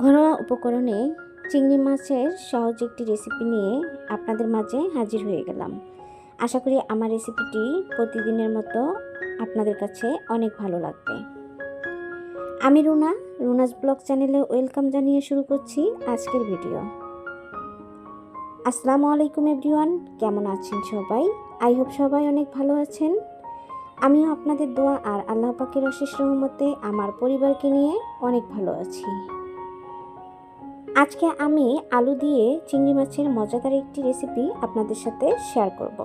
ঘরোয়া উপকরণে চিংড়ি মাছের সহজ একটি রেসিপি নিয়ে আপনাদের মাঝে হাজির হয়ে গেলাম। আশা করি আমার রেসিপিটি প্রতিদিনের মতো আপনাদের কাছে অনেক ভালো লাগবে। আমি রুনা, রুনাস ব্লগ চ্যানেলে ওয়েলকাম জানিয়ে শুরু করছি আজকের ভিডিও। আসসালামু আলাইকুম এভরিওয়ান, কেমন আছেন সবাই? আই হোপ সবাই অনেক ভালো আছেন। আমিও আপনাদের দোয়া আর আল্লাহ পাকের অশেষ রহমতে আমার পরিবারকে নিয়ে অনেক ভালো আছি। আজকে আমি আলু দিয়ে চিংড়ি মাছের মজাদার একটি রেসিপি আপনাদের সাথে শেয়ার করব।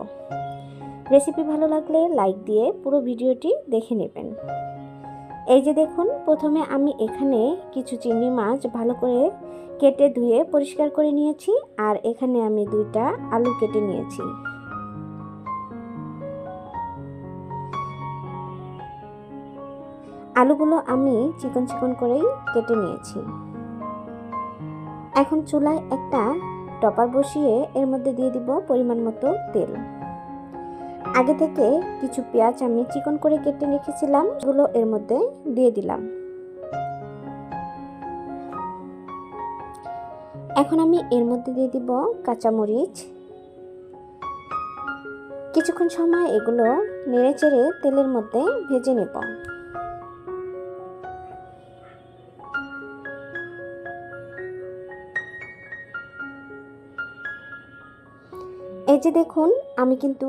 রেসিপি ভালো লাগলে লাইক দিয়ে পুরো ভিডিওটি দেখে নেবেন। এই যে দেখুন, প্রথমে আমি এখানে কিছু চিংড়ি মাছ ভালো করে কেটে ধুয়ে পরিষ্কার করে নিয়েছি আর এখানে আমি দুইটা আলু কেটে নিয়েছি। আলুগুলো আমি চিকন চিকন করেই কেটে নিয়েছি। এখন চুলায় একটা টপার বসিয়ে এর মধ্যে দিয়ে দিব পরিমাণ মতো তেল। আগে থেকে কিছু পেঁয়াজ আমি চিকন করে কেটে রেখেছিলাম এগুলো এর মধ্যে দিয়ে দিলাম। এখন আমি এর মধ্যে দিয়ে দিব কাঁচামরিচ। কিছুক্ষণ সময় এগুলো নেড়ে চেড়ে তেলের মধ্যে ভেজে নেব। এই যে দেখুন, আমি কিন্তু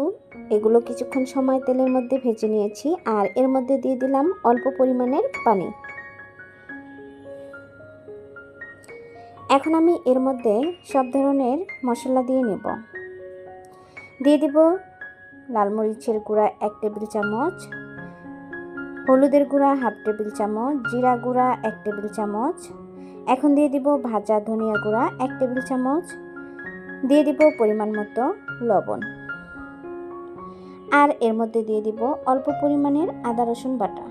এগুলো কিছুক্ষণ সময় তেলের মধ্যে ভেজে নিয়েছি আর এর মধ্যে দিয়ে দিলাম অল্প পরিমাণের পানি। এখন আমি এর মধ্যে সব ধরনের মশলা দিয়ে নেব। দিয়ে দিব লাল মরিচের গুঁড়া এক টেবিল চামচ, হলুদের গুঁড়া হাফ টেবিল চামচ, জিরা গুঁড়া এক টেবিল চামচ, এখন দিয়ে দিব ভাজা ধনিয়া গুঁড়া এক টেবিল চামচ, দিয়ে দিব পরিমাণ মতো লবণ। আর এর মধ্যে দিয়ে দিব অল্প পরিমাণের আদা, রসুন বাটা।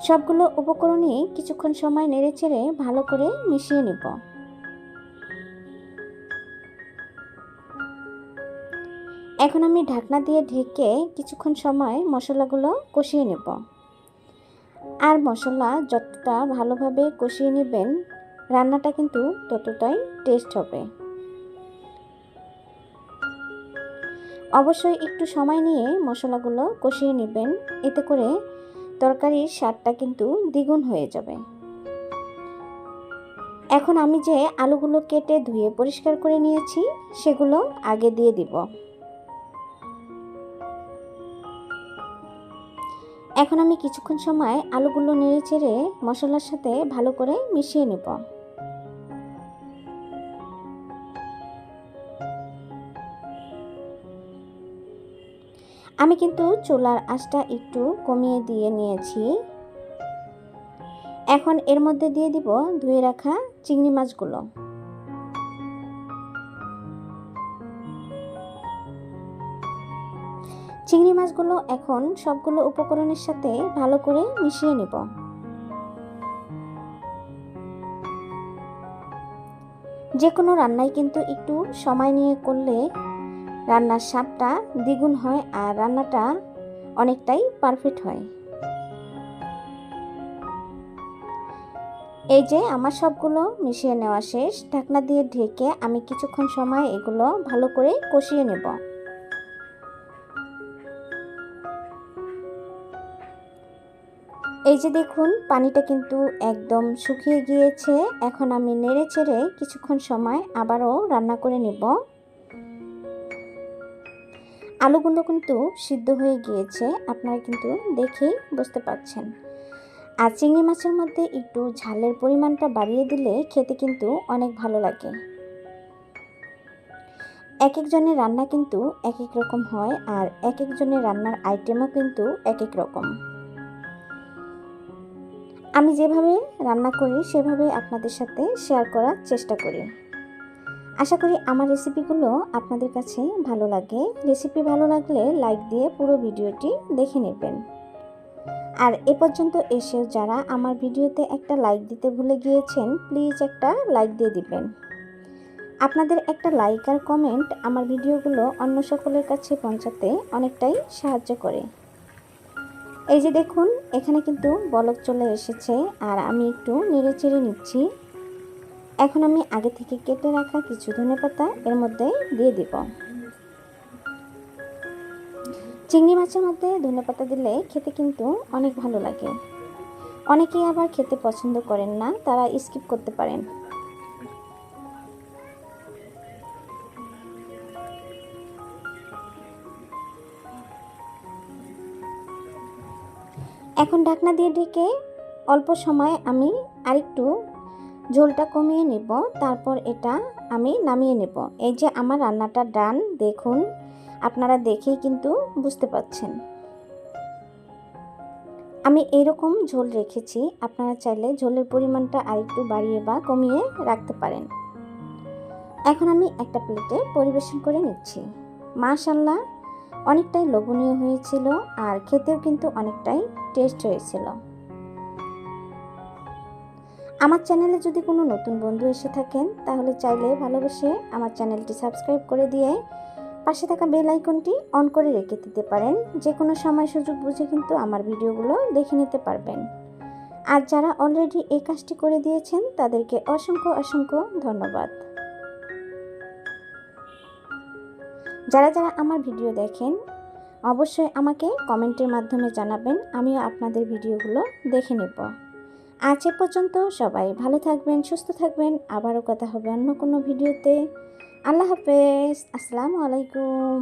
সবগুলো উপকরণই কিছুক্ষণ সময় নেড়ে চেড়ে ভালো করে মিশিয়ে নিব। এখন আমি ঢাকনা দিয়ে ঢেকে কিছুক্ষণ সময় মশলাগুলো কষিয়ে নেব। আর মশলা যতটা ভালোভাবে কষিয়ে নেবেন, রান্নাটা কিন্তু ততটাই টেস্ট হবে। অবশ্যই একটু সময় নিয়ে মশলাগুলো কষিয়ে নেবেন। এতে করে তরকারির স্বাদটা কিন্তু দ্বিগুণ হয়ে যাবে। এখন আমি যে আলুগুলো কেটে ধুয়ে পরিষ্কার করে নিয়েছি, সেগুলো আগে দিয়ে দিব। এখন আমি কিছুক্ষণ সময় আলুগুলো নেড়ে চেড়ে মশলার সাথে ভালো করে মিশিয়ে নেব। আমি কিন্তু চুলার আঁচটা একটু কমিয়ে দিয়ে নিয়েছি। এখন এর মধ্যে দিয়ে দিব ধুয়ে রাখা চিংড়ি মাছগুলো। চিংড়ি মাছগুলো এখন সবগুলো উপকরণের সাথে ভালো করে মিশিয়ে নেব। যে কোনো রান্নায় কিন্তু একটু সময় নিয়ে করলে রান্নার স্বাদটা দ্বিগুণ হয় আর রান্নাটা অনেকটাই পারফেক্ট হয়। এই যে আমার সবগুলো মিশিয়ে নেওয়া শেষ, ঢাকনা দিয়ে ঢেকে আমি কিছুক্ষণ সময় এগুলো ভালো করে কষিয়ে নেব। এই যে দেখুন, পানিটা কিন্তু একদম শুকিয়ে গিয়েছে। এখন আমি নেড়ে চেড়ে কিছুক্ষণ সময় আবারও রান্না করে নেব। আলুগুলো কিন্তু সিদ্ধ হয়ে গিয়েছে, আপনারা কিন্তু দেখেই বুঝতে পাচ্ছেন আর চিংড়ি মাছের মধ্যে একটু ঝালের পরিমাণটা বাড়িয়ে দিলে খেতে কিন্তু অনেক ভালো লাগে। এক একজনের রান্না কিন্তু এক এক রকম হয় আর এক একজনের রান্নার আইটেমও কিন্তু এক এক রকম। আমি যেভাবে রান্না করি, সেভাবে আপনাদের সাথে শেয়ার করার চেষ্টা করি। আশা করি আমার রেসিপিগুলো আপনাদের কাছে ভালো লাগে। রেসিপি ভালো লাগলে লাইক দিয়ে পুরো ভিডিওটি দেখে নেবেন। আর এ পর্যন্ত এসেও যারা আমার ভিডিওতে একটা লাইক দিতে ভুলে গিয়েছেন প্লিজ একটা লাইক দিয়ে দিবেন। আপনাদের একটা লাইক আর কমেন্ট আমার ভিডিওগুলো অন্য সকলের কাছে পৌঁছাতে অনেকটাই সাহায্য করে। এই যে দেখুন, এখানে কিন্তু বলক চলে এসেছে, আর আমি একটু নেড়ে চেড়ে নিচ্ছি। এখন আমি আগে থেকে কেটে রাখা কিছু ধনে পাতা এর মধ্যে দিয়ে দিব। চিংড়ি মাছের মধ্যে ধনে পাতা দিলে খেতে কিন্তু অনেক ভালো লাগে। অনেকেই আবার খেতে পছন্দ করেন না, তারা স্কিপ করতে পারেন। এখন ঢাকনা দিয়ে ঢেকে অল্প সময় আমি আরেকটু ঝোলটা কমিয়ে নেব, তারপর এটা আমি নামিয়ে নেব। এই যে আমার রান্নাটা ডান, দেখুন, আপনারা দেখেই কিন্তু বুঝতে পাচ্ছেন। আমি এরকম ঝোল রেখেছি, আপনারা চাইলে ঝোলের পরিমাণটা আরেকটু বাড়িয়ে বা কমিয়ে রাখতে পারেন। এখন আমি একটা প্লেটে পরিবেশন করে নিচ্ছি। মাশাল্লাহ অনেকটাই লোভনীয় হয়েছিল আর খেতেও কিন্তু অনেকটাই টেস্ট হয়েছিল। আমার চ্যানেলে যদি কোনো নতুন বন্ধু এসে থাকেন, তাহলে চাইলে ভালোবেসে আমার চ্যানেলটি সাবস্ক্রাইব করে দিয়ে পাশে থাকা বেল আইকনটি অন করে রেখে দিতে পারেন। যে কোনো সময় সুযোগ বুঝে কিন্তু আমার ভিডিওগুলো দেখে নিতে পারবেন। আর যারা অলরেডি এই কাজটি করে দিয়েছেন, তাদেরকে অসংখ্য অসংখ্য ধন্যবাদ। যারা যারা আমার ভিডিও দেখেন, অবশ্যই আমাকে কমেন্টের মাধ্যমে জানাবেন, আমিও আপনাদের ভিডিওগুলো দেখে নেব। আজ এ পর্যন্ত সবাই ভালো থাকবেন, সুস্থ থাকবেন। আবারও কথা হবে অন্য কোনো ভিডিওতে। আল্লাহ হাফেজ। আসসালামু আলাইকুম।